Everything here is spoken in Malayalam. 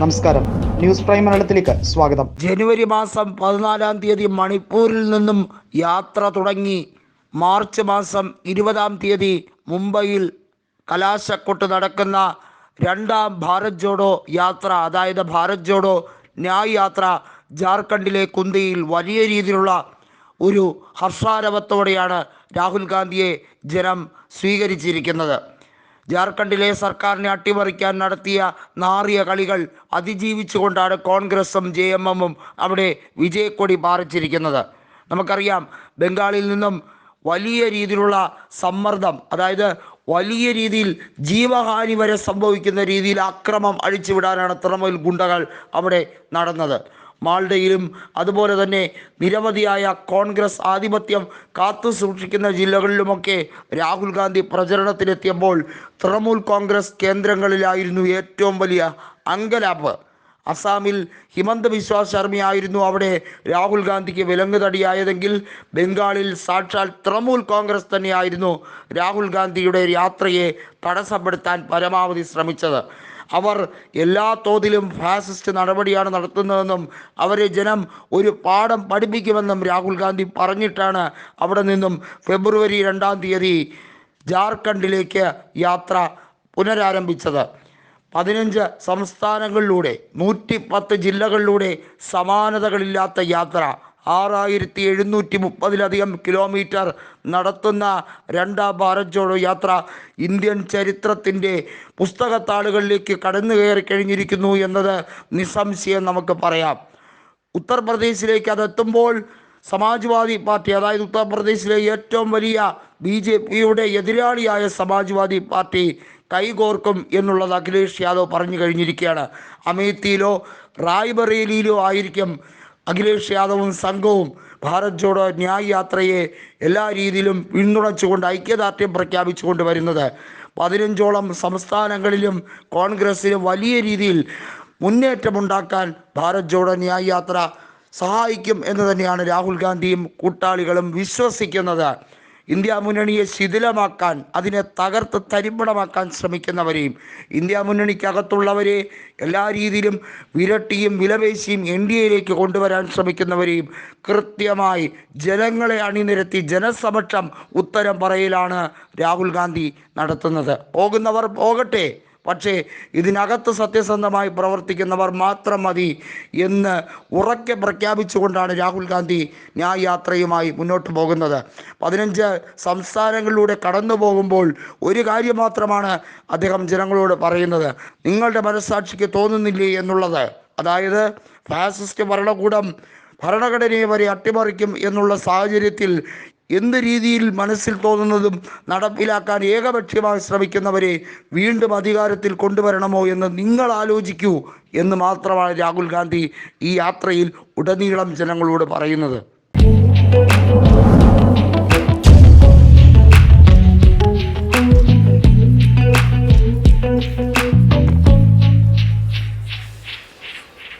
നമസ്കാരം. ന്യൂസ് പ്രൈം മലയാളത്തിലേക്ക് സ്വാഗതം. ജനുവരി മാസം പതിനാലാം തീയതി മണിപ്പൂരിൽ നിന്നും യാത്ര തുടങ്ങി. മാർച്ച് മാസം ഇരുപതാം തീയതി മുംബൈയിൽ കലാശക്കൊട്ട് നടക്കുന്ന രണ്ടാം ഭാരത് ജോഡോ യാത്ര അതായത് ഭാരത് ജോഡോ ന്യായ് യാത്ര ജാർഖണ്ഡിലെ കുന്തിയിൽ വലിയ രീതിയിലുള്ള ഒരു ഹർഷാരവത്തോടെയാണ് രാഹുൽ ഗാന്ധിയെ ജനം സ്വീകരിച്ചിരിക്കുന്നത്. ജാർഖണ്ഡിലെ സർക്കാരിനെ അട്ടിമറിക്കാൻ നടത്തിയ നാറിയ കളികൾ അതിജീവിച്ചുകൊണ്ടാണ് കോൺഗ്രസും ജെ എം എമ്മും അവിടെ വിജയക്കൊടി പാറിച്ചിരിക്കുന്നത്. നമുക്കറിയാം ബംഗാളിൽ നിന്നും വലിയ രീതിയിലുള്ള സമ്മർദ്ദം അതായത് വലിയ രീതിയിൽ ജീവഹാനി വരെ സംഭവിക്കുന്ന രീതിയിൽ അക്രമം അഴിച്ചുവിടാനാണ് തൃണമൂൽ ഗുണ്ടകൾ അവിടെ നടന്നത്. മാൾഡയിലും അതുപോലെ തന്നെ നിരവധിയായ കോൺഗ്രസ് ആധിപത്യം കാത്തു സൂക്ഷിക്കുന്ന ജില്ലകളിലുമൊക്കെ രാഹുൽ ഗാന്ധി പ്രചരണത്തിലെത്തിയപ്പോൾ തൃണമൂൽ കോൺഗ്രസ് കേന്ദ്രങ്ങളിലായിരുന്നു ഏറ്റവും വലിയ അങ്കലാപ്പ്. അസാമിൽ ഹിമന്ത ബിശ്വ ശർമ്മയായിരുന്നു അവിടെ രാഹുൽ ഗാന്ധിക്ക് വിലങ്ങുതടിയായതെങ്കിൽ ബംഗാളിൽ സാക്ഷാൽ തൃണമൂൽ കോൺഗ്രസ് തന്നെയായിരുന്നു രാഹുൽ ഗാന്ധിയുടെ യാത്രയെ തടസ്സപ്പെടുത്താൻ പരമാവധി ശ്രമിച്ചത്. അവർ എല്ലാ തോതിലും ഫാസിസ്റ്റ് നടപടിയാണ് നടത്തുന്നതെന്നും അവരെ ജനം ഒരു പാഠം പഠിപ്പിക്കുമെന്നും രാഹുൽ ഗാന്ധി പറഞ്ഞിട്ടാണ് അവിടെ നിന്നും ഫെബ്രുവരി രണ്ടാം തീയതി ജാർഖണ്ഡിലേക്ക് യാത്ര പുനരാരംഭിച്ചത്. പതിനഞ്ച് സംസ്ഥാനങ്ങളിലൂടെ നൂറ്റി പത്ത് ജില്ലകളിലൂടെ സമാനതകളില്ലാത്ത യാത്ര. ആറായിരത്തി എഴുന്നൂറ്റി മുപ്പതിലധികം കിലോമീറ്റർ നടത്തുന്ന രണ്ടാം ഭാരത് ജോഡോ യാത്ര ഇന്ത്യൻ ചരിത്രത്തിന്റെ പുസ്തകത്താളുകളിലേക്ക് കടന്നു കയറി കഴിഞ്ഞിരിക്കുന്നു എന്നത് നിസ്സംശയം നമുക്ക് പറയാം. ഉത്തർപ്രദേശിലേക്ക് അതെത്തുമ്പോൾ സമാജ്വാദി പാർട്ടി അതായത് ഉത്തർപ്രദേശിലെ ഏറ്റവും വലിയ ബി ജെ പിയുടെ എതിരാളിയായ സമാജ്വാദി പാർട്ടി കൈകോർക്കും എന്നുള്ളത് അഖിലേഷ് യാദവ് പറഞ്ഞു കഴിഞ്ഞിരിക്കുകയാണ്. അമേത്തിയിലോ റായ്ബറേലിയിലോ ആയിരിക്കും അഖിലേഷ് യാദവും സംഘവും ഭാരത് ജോഡോ ന്യായ് യാത്രയെ എല്ലാ രീതിയിലും പിന്തുണച്ചുകൊണ്ട് ഐക്യദാർഢ്യം പ്രഖ്യാപിച്ചുകൊണ്ട് വരുന്നത്. പതിനഞ്ചോളം സംസ്ഥാനങ്ങളിലും കോൺഗ്രസ്സിന് വലിയ രീതിയിൽ മുന്നേറ്റമുണ്ടാക്കാൻ ഭാരത് ജോഡോ ന്യായ് യാത്ര സഹായിക്കും എന്ന് തന്നെയാണ് രാഹുൽ ഗാന്ധിയും കൂട്ടാളികളും വിശ്വസിക്കുന്നത്. ഇന്ത്യ മുന്നണിയെ ശിഥിലമാക്കാൻ അതിനെ തകർത്ത് തരിമ്പണമാക്കാൻ ശ്രമിക്കുന്നവരെയും ഇന്ത്യ മുന്നണിക്കകത്തുള്ളവരെ എല്ലാ രീതിയിലും വിരട്ടിയും വിലപേശിയും എൻ ഡി എയിലേക്ക് കൊണ്ടുവരാൻ ശ്രമിക്കുന്നവരെയും കൃത്യമായി ജനങ്ങളെ അണിനിരത്തി ജനസമക്ഷം ഉത്തരം പറയലാണ് രാഹുൽ ഗാന്ധി നടത്തുന്നത്. പോകുന്നവർ പോകട്ടെ. പക്ഷേ ഇതിനകത്ത് സത്യസന്ധമായി പ്രവർത്തിക്കുന്നവർ മാത്രം മതി എന്ന് ഉറക്കെ പ്രഖ്യാപിച്ചുകൊണ്ടാണ് രാഹുൽ ഗാന്ധി ന്യായ യാത്രയുമായി മുന്നോട്ട് പോകുന്നത്. പതിനഞ്ച് സംസ്ഥാനങ്ങളിലൂടെ കടന്നു പോകുമ്പോൾ ഒരു കാര്യം മാത്രമാണ് അദ്ദേഹം ജനങ്ങളോട് പറയുന്നത്. നിങ്ങളുടെ മനസ്സാക്ഷിക്ക് തോന്നുന്നില്ലേ എന്നുള്ളത്. അതായത് ഫാസിസ്റ്റ് ഭരണകൂടം ഭരണഘടനയെ വരെ അട്ടിമറിക്കും എന്നുള്ള സാഹചര്യത്തിൽ എന്ത് രീതിയിൽ മനസ്സിൽ തോന്നുന്നതും നടപ്പിലാക്കാൻ ഏകപക്ഷീയമായി ശ്രമിക്കുന്നവരെ വീണ്ടും അധികാരത്തിൽ കൊണ്ടുവരണമോ എന്ന് നിങ്ങൾ ആലോചിക്കൂ എന്ന് മാത്രമാണ് രാഹുൽ ഗാന്ധി ഈ യാത്രയിൽ ഉടനീളം ജനങ്ങളോട് പറയുന്നത്.